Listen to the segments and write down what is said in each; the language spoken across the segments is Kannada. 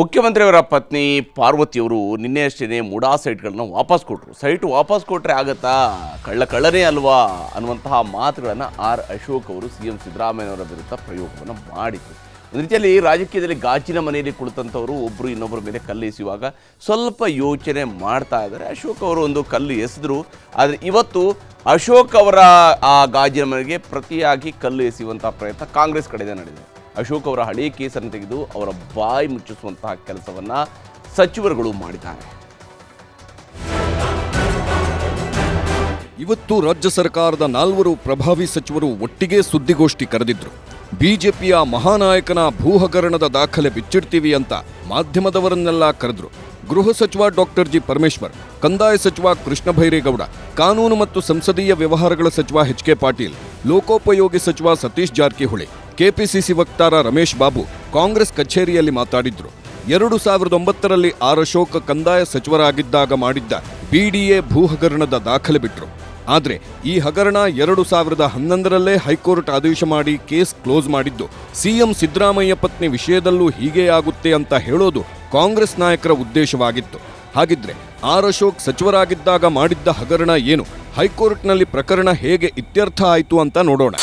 ಮುಖ್ಯಮಂತ್ರಿಯವರ ಪತ್ನಿ ಪಾರ್ವತಿಯವರು ನಿನ್ನೆ ಅಷ್ಟೇ ಮುಡಾ ಸೈಟ್ಗಳನ್ನ ವಾಪಸ್ ಕೊಟ್ಟರು ಸೈಟ್ ವಾಪಸ್ ಕೊಟ್ಟರೆ ಆಗತ್ತಾ? ಕಳ್ಳ ಕಳ್ಳನೇ ಅಲ್ವಾ? ಅನ್ನುವಂತಹ ಮಾತುಗಳನ್ನು ಆರ್ ಅಶೋಕ್ ಅವರು ಸಿ ಎಂ ಸಿದ್ದರಾಮಯ್ಯನವರ ವಿರುದ್ಧ ಪ್ರಯೋಗವನ್ನು ಮಾಡಿದರು. ಒಂದು ರೀತಿಯಲ್ಲಿ ರಾಜಕೀಯದಲ್ಲಿ ಗಾಜಿನ ಮನೆಯಲ್ಲಿ ಕುಳಿತಂಥವರು ಒಬ್ಬರು ಇನ್ನೊಬ್ಬರ ಮೇಲೆ ಕಲ್ಲು ಸ್ವಲ್ಪ ಯೋಚನೆ ಮಾಡ್ತಾ ಇದ್ದಾರೆ. ಅಶೋಕ್ ಅವರು ಒಂದು ಕಲ್ಲು ಎಸೆದ್ರು. ಆದರೆ ಇವತ್ತು ಅಶೋಕ್ ಅವರ ಆ ಗಾಜಿನ ಮನೆಗೆ ಪ್ರತಿಯಾಗಿ ಕಲ್ಲು ಎಸೆಯುವಂಥ ಪ್ರಯತ್ನ ಕಾಂಗ್ರೆಸ್ ಕಡೆಯಿಂದ ನಡೆದಿದೆ. ಅಶೋಕ್ ಅವರ ಹಳೆಯ ಕೇಸನ್ನು ತೆಗೆದು ಅವರ ಬಾಯಿ ಮುಚ್ಚಿಸುವಂತಹ ಕೆಲಸವನ್ನು ಸಚಿವರುಗಳು ಮಾಡಿದ್ದಾರೆ. ಇವತ್ತು ರಾಜ್ಯ ಸರ್ಕಾರದ ನಾಲ್ವರು ಪ್ರಭಾವಿ ಸಚಿವರು ಒಟ್ಟಿಗೆ ಸುದ್ದಿಗೋಷ್ಠಿ ಕರೆದಿದ್ರು. ಬಿಜೆಪಿಯ ಮಹಾನಾಯಕನ ಭೂಹಗರಣದ ದಾಖಲೆ ಬಿಚ್ಚಿಡ್ತೀವಿ ಅಂತ ಮಾಧ್ಯಮದವರನ್ನೆಲ್ಲ ಕರೆದ್ರು. ಗೃಹ ಸಚಿವ ಡಾಕ್ಟರ್ ಜಿ ಪರಮೇಶ್ವರ್, ಕಂದಾಯ ಸಚಿವ ಕೃಷ್ಣ ಭೈರೇಗೌಡ, ಕಾನೂನು ಮತ್ತು ಸಂಸದೀಯ ವ್ಯವಹಾರಗಳ ಸಚಿವ ಎಚ್ ಕೆ ಪಾಟೀಲ್, ಲೋಕೋಪಯೋಗಿ ಸಚಿವ ಸತೀಶ್ ಜಾರಕಿಹೊಳಿ ಕೆಪಿಸಿಸಿ ವಕ್ತಾರ ರಮೇಶ್ ಬಾಬು ಕಾಂಗ್ರೆಸ್ ಕಚೇರಿಯಲ್ಲಿ ಮಾತಾಡಿದ್ರು. ಎರಡು ಸಾವಿರದ ಒಂಬತ್ತರಲ್ಲಿ ಆರ್ ಅಶೋಕ್ ಕಂದಾಯ ಸಚಿವರಾಗಿದ್ದಾಗ ಮಾಡಿದ್ದ ಬಿಡಿಎ ಭೂ ಹಗರಣದ ದಾಖಲೆ ಬಿಟ್ರು. ಆದರೆ ಈ ಹಗರಣ ಎರಡು ಸಾವಿರದ ಹನ್ನೊಂದರಲ್ಲೇ ಹೈಕೋರ್ಟ್ ಆದೇಶ ಮಾಡಿ ಕೇಸ್ ಕ್ಲೋಸ್ ಮಾಡಿದ್ದು. ಸಿಎಂ ಸಿದ್ದರಾಮಯ್ಯ ಪತ್ನಿ ವಿಷಯದಲ್ಲೂ ಹೀಗೇ ಆಗುತ್ತೆ ಅಂತ ಹೇಳೋದು ಕಾಂಗ್ರೆಸ್ ನಾಯಕರ ಉದ್ದೇಶವಾಗಿತ್ತು. ಹಾಗಿದ್ರೆ ಆರ್ ಅಶೋಕ್ ಸಚಿವರಾಗಿದ್ದಾಗ ಮಾಡಿದ್ದ ಹಗರಣ ಏನು? ಹೈಕೋರ್ಟ್ನಲ್ಲಿ ಪ್ರಕರಣ ಹೇಗೆ ಇತ್ಯರ್ಥ ಆಯಿತು ಅಂತ ನೋಡೋಣ.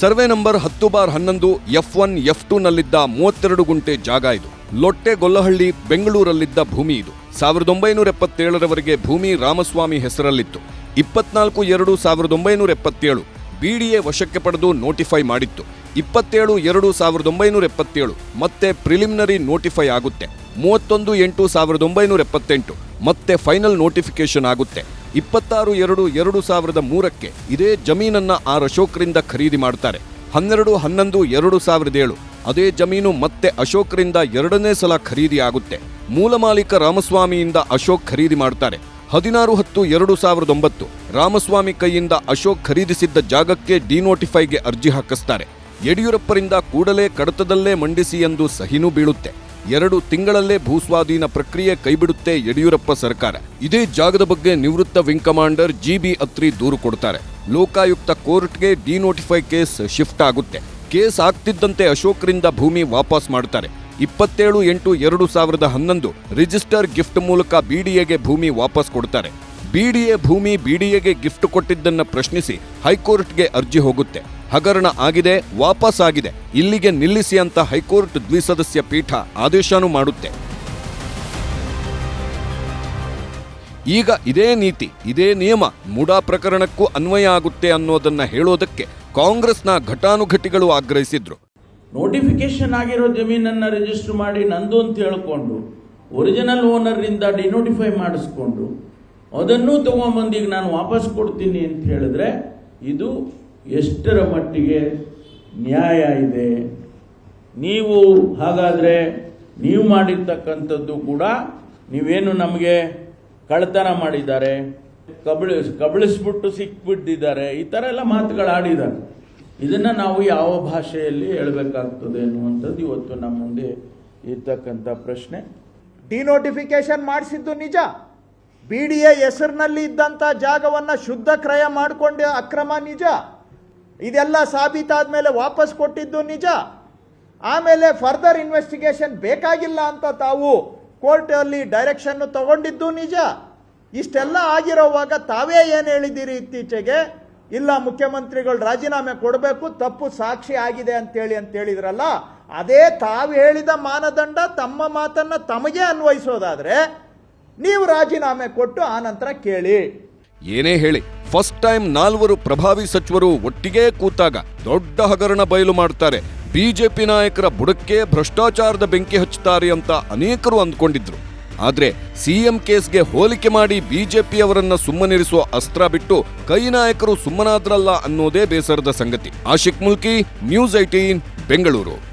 ಸರ್ವೆ ನಂಬರ್ ಹತ್ತು ಬಾರ್ ಹನ್ನೊಂದು ಎಫ್ ಒನ್, ಎಫ್ ಟೂ ನಲ್ಲಿದ್ದ ಮೂವತ್ತೆರಡು ಗುಂಟೆ ಜಾಗ ಇದು. ಲೊಟ್ಟೆ ಗೊಲ್ಲಹಳ್ಳಿ, ಬೆಂಗಳೂರಲ್ಲಿದ್ದ ಭೂಮಿ ಇದು. ಸಾವಿರದ ಒಂಬೈನೂರ ಎಪ್ಪತ್ತೇಳರವರೆಗೆ ಭೂಮಿ ರಾಮಸ್ವಾಮಿ ಹೆಸರಲ್ಲಿತ್ತು. ಇಪ್ಪತ್ನಾಲ್ಕು ಎರಡು ಸಾವಿರದ ಒಂಬೈನೂರ ಎಪ್ಪತ್ತೇಳು. ಬಿಡಿಎ ವಶಕ್ಕೆ ಪಡೆದು ನೋಟಿಫೈ ಮಾಡಿತ್ತು. ಇಪ್ಪತ್ತೇಳು ಎರಡು ಸಾವಿರದ ಒಂಬೈನೂರ ಎಪ್ಪತ್ತೇಳು. ಮತ್ತೆ ಪ್ರಿಲಿಮಿನರಿ ನೋಟಿಫೈ ಆಗುತ್ತೆ. ಮೂವತ್ತೊಂದು ಎಂಟು ಸಾವಿರದ ಒಂಬೈನೂರ ಎಪ್ಪತ್ತೆಂಟು. ಮತ್ತೆ ಫೈನಲ್ ನೋಟಿಫಿಕೇಶನ್ ಆಗುತ್ತೆ. ಇಪ್ಪತ್ತಾರು ಎರಡು ಎರಡು ಸಾವಿರದ ಮೂರಕ್ಕೆ ಇದೇ ಜಮೀನನ್ನ ಆ ಅಶೋಕ್ರಿಂದ ಖರೀದಿ ಮಾಡ್ತಾರೆ. ಹನ್ನೆರಡು, ಹನ್ನೊಂದು, ಎರಡು ಸಾವಿರದ ಏಳು. ಅದೇ ಜಮೀನು ಮತ್ತೆ ಅಶೋಕ್ರಿಂದ ಎರಡನೇ ಸಲ ಖರೀದಿ ಆಗುತ್ತೆ. ಮೂಲ ಮಾಲೀಕ ರಾಮಸ್ವಾಮಿಯಿಂದ ಅಶೋಕ್ ಖರೀದಿ ಮಾಡ್ತಾರೆ. ಹದಿನಾರು ಹತ್ತು ಎರಡು ಸಾವಿರದ ಒಂಬತ್ತು. ರಾಮಸ್ವಾಮಿ ಕೈಯಿಂದ ಅಶೋಕ್ ಖರೀದಿಸಿದ್ದ ಜಾಗಕ್ಕೆ ಡಿನೋಟಿಫೈಗೆ ಅರ್ಜಿ ಹಾಕಿಸ್ತಾರೆ. ಯಡಿಯೂರಪ್ಪರಿಂದ ಕೂಡಲೇ ಕಡತದಲ್ಲೇ ಮಂಡಿಸಿ ಎಂದು ಸಹಿನೂ ಬೀಳುತ್ತೆ. ಎರಡು ತಿಂಗಳಲ್ಲೇ ಭೂಸ್ವಾಧೀನ ಪ್ರಕ್ರಿಯೆ ಕೈಬಿಡುತ್ತೆ ಯಡಿಯೂರಪ್ಪ ಸರ್ಕಾರ. ಇದೇ ಜಾಗದ ಬಗ್ಗೆ ನಿವೃತ್ತ wing commander G B Atri ದೂರು ಕೊಡ್ತಾರೆ. ಲೋಕಾಯುಕ್ತ ಕೋರ್ಟ್ಗೆ ಡಿನೋಟಿಫೈ ಕೇಸ್ ಶಿಫ್ಟ್ ಆಗುತ್ತೆ. ಕೇಸ್ ಆಗ್ತಿದ್ದಂತೆ ಅಶೋಕ್ರಿಂದ ಭೂಮಿ ವಾಪಸ್ ಮಾಡ್ತಾರೆ. ಇಪ್ಪತ್ತೇಳು ಎಂಟು ಎರಡು ಸಾವಿರದ ಹನ್ನೊಂದು ರಿಜಿಸ್ಟರ್ ಗಿಫ್ಟ್ ಮೂಲಕ ಬಿಡಿಎಗೆ ಭೂಮಿ ವಾಪಸ್ ಕೊಡ್ತಾರೆ. ಬಿಡಿಎ ಭೂಮಿ ಬಿಡಿಎಗೆ ಗಿಫ್ಟ್ ಕೊಟ್ಟಿದ್ದನ್ನು ಪ್ರಶ್ನಿಸಿ ಹೈಕೋರ್ಟ್ಗೆ ಅರ್ಜಿ ಹೋಗುತ್ತೆ. ಹಗರಣ ಆಗಿದೆ, ವಾಪಸ್ ಆಗಿದೆ. ಇಲ್ಲಿಗೆ ನಿಲ್ಲಿಸಿ ಅಂತ ಹೈಕೋರ್ಟ್ ದ್ವಿಸದಸ್ಯ ಪೀಠ ಆದೇಶನೂ ಮಾಡುತ್ತೆ. ಈಗ ಇದೇ ನೀತಿ, ಇದೇ ನಿಯಮ, ಮುಡಾ ಪ್ರಕರಣಕ್ಕೂ ಅನ್ವಯ ಆಗುತ್ತೆ ಅನ್ನೋದನ್ನ ಹೇಳೋದಕ್ಕೆ ಕಾಂಗ್ರೆಸ್ನ ಘಟಾನುಘಟಿಗಳು ಆಗ್ರಹಿಸಿದ್ರು. ನೋಟಿಫಿಕೇಶನ್ ಆಗಿರೋ ಜಮೀನನ್ನು ರಿಜಿಸ್ಟರ್ ಮಾಡಿ ನಂದು ಅಂತ ಹೇಳ್ಕೊಂಡು, ಒರಿಜಿನಲ್ ಓನರ್ನಿಂದ ಡಿನೋಟಿಫೈ ಮಾಡಿಸ್ಕೊಂಡು, ಅದನ್ನು ತಗೊಂಬಂದು ನಾನು ವಾಪಸ್ ಕೊಡ್ತೀನಿ ಅಂತ ಹೇಳಿದ್ರೆ ಇದು ಎಷ್ಟರ ಮಟ್ಟಿಗೆ ನ್ಯಾಯ ಇದೆ? ನೀವು ಹಾಗಾದರೆ ನೀವು ಮಾಡಿರ್ತಕ್ಕಂಥದ್ದು ಕೂಡ ನೀವೇನು ನಮಗೆ ಕಳ್ತನ ಮಾಡಿದ್ದಾರೆ? ಕಬಳಿ, ಕಬಳಿಸ್ಬಿಟ್ಟು ಸಿಕ್ಬಿಟ್ಟಿದ್ದಾರೆ. ಈ ಥರ ಎಲ್ಲ ಮಾತುಗಳು ಆಡಿದ್ದಾರೆ. ಇದನ್ನು ನಾವು ಯಾವ ಭಾಷೆಯಲ್ಲಿ ಹೇಳಬೇಕಾಗ್ತದೆ ಅನ್ನುವಂಥದ್ದು ಇವತ್ತು ನಮ್ಮ ಮುಂದೆ ಇರ್ತಕ್ಕಂಥ ಪ್ರಶ್ನೆ. ಡಿನೋಟಿಫಿಕೇಶನ್ ಮಾಡಿಸಿದ್ದು ನಿಜ. ಬಿ ಡಿ ಎ ಹೆಸರಿನಲ್ಲಿ ಇದ್ದಂಥ ಜಾಗವನ್ನು ಶುದ್ಧ ಕ್ರಯ ಮಾಡಿಕೊಂಡ ಅಕ್ರಮ ನಿಜ. ಇದೆಲ್ಲ ಸಾಬೀತಾದ ಮೇಲೆ ವಾಪಸ್ ಕೊಟ್ಟಿದ್ದು ನಿಜ. ಆಮೇಲೆ ಫರ್ದರ್ ಇನ್ವೆಸ್ಟಿಗೇಷನ್ ಬೇಕಾಗಿಲ್ಲ ಅಂತ ತಾವು ಕೋರ್ಟಲ್ಲಿ ಡೈರೆಕ್ಷನ್ನು ತಗೊಂಡಿದ್ದು ನಿಜ. ಇಷ್ಟೆಲ್ಲ ಆಗಿರೋವಾಗ ತಾವೇ ಏನು ಹೇಳಿದ್ದೀರಿ ಇತ್ತೀಚೆಗೆ? ಇಲ್ಲ, ಮುಖ್ಯಮಂತ್ರಿಗಳು ರಾಜೀನಾಮೆ ಕೊಡಬೇಕು, ತಪ್ಪು ಸಾಕ್ಷಿ ಆಗಿದೆ ಅಂತೇಳಿ ಅಂತ ಹೇಳಿದ್ರಲ್ಲ, ಅದೇ ತಾವು ಹೇಳಿದ ಮಾನದಂಡ ತಮ್ಮ ಮಾತನ್ನ ತಮಗೆ ಅನ್ವಯಿಸೋದಾದ್ರೆ, ನೀವು ರಾಜೀನಾಮೆ ಕೊಟ್ಟು ಆನಂತರ ಕೇಳಿ. ಏನೇ ಹೇಳಿ ಫಸ್ಟ್ ಟೈಮ್ ನಾಲ್ವರು ಪ್ರಭಾವಿ ಸಚಿವರು ಒಟ್ಟಿಗೆ ಕೂತಾಗ ದೊಡ್ಡ ಹಗರಣ ಬಯಲು ಮಾಡ್ತಾರೆ. ಬಿಜೆಪಿ ನಾಯಕರ ಬುಡಕ್ಕೆ ಭ್ರಷ್ಟಾಚಾರದ ಬೆಂಕಿ ಹಚ್ಚುತ್ತಾರೆ ಅಂತ ಅನೇಕರು ಅಂದ್ಕೊಂಡಿದ್ರು. ಆದ್ರೆ ಸಿಎಂ ಕೇಸ್ಗೆ ಹೋಲಿಕೆ ಮಾಡಿ ಬಿಜೆಪಿಯವರನ್ನ ಸುಮ್ಮನಿರಿಸುವ ಅಸ್ತ್ರ ಬಿಟ್ಟು ಕೈ ನಾಯಕರು ಸುಮ್ಮನಾದ್ರಲ್ಲ ಅನ್ನೋದೇ ಬೇಸರದ ಸಂಗತಿ. Ashik Mulki, news eighteen Bengaluru.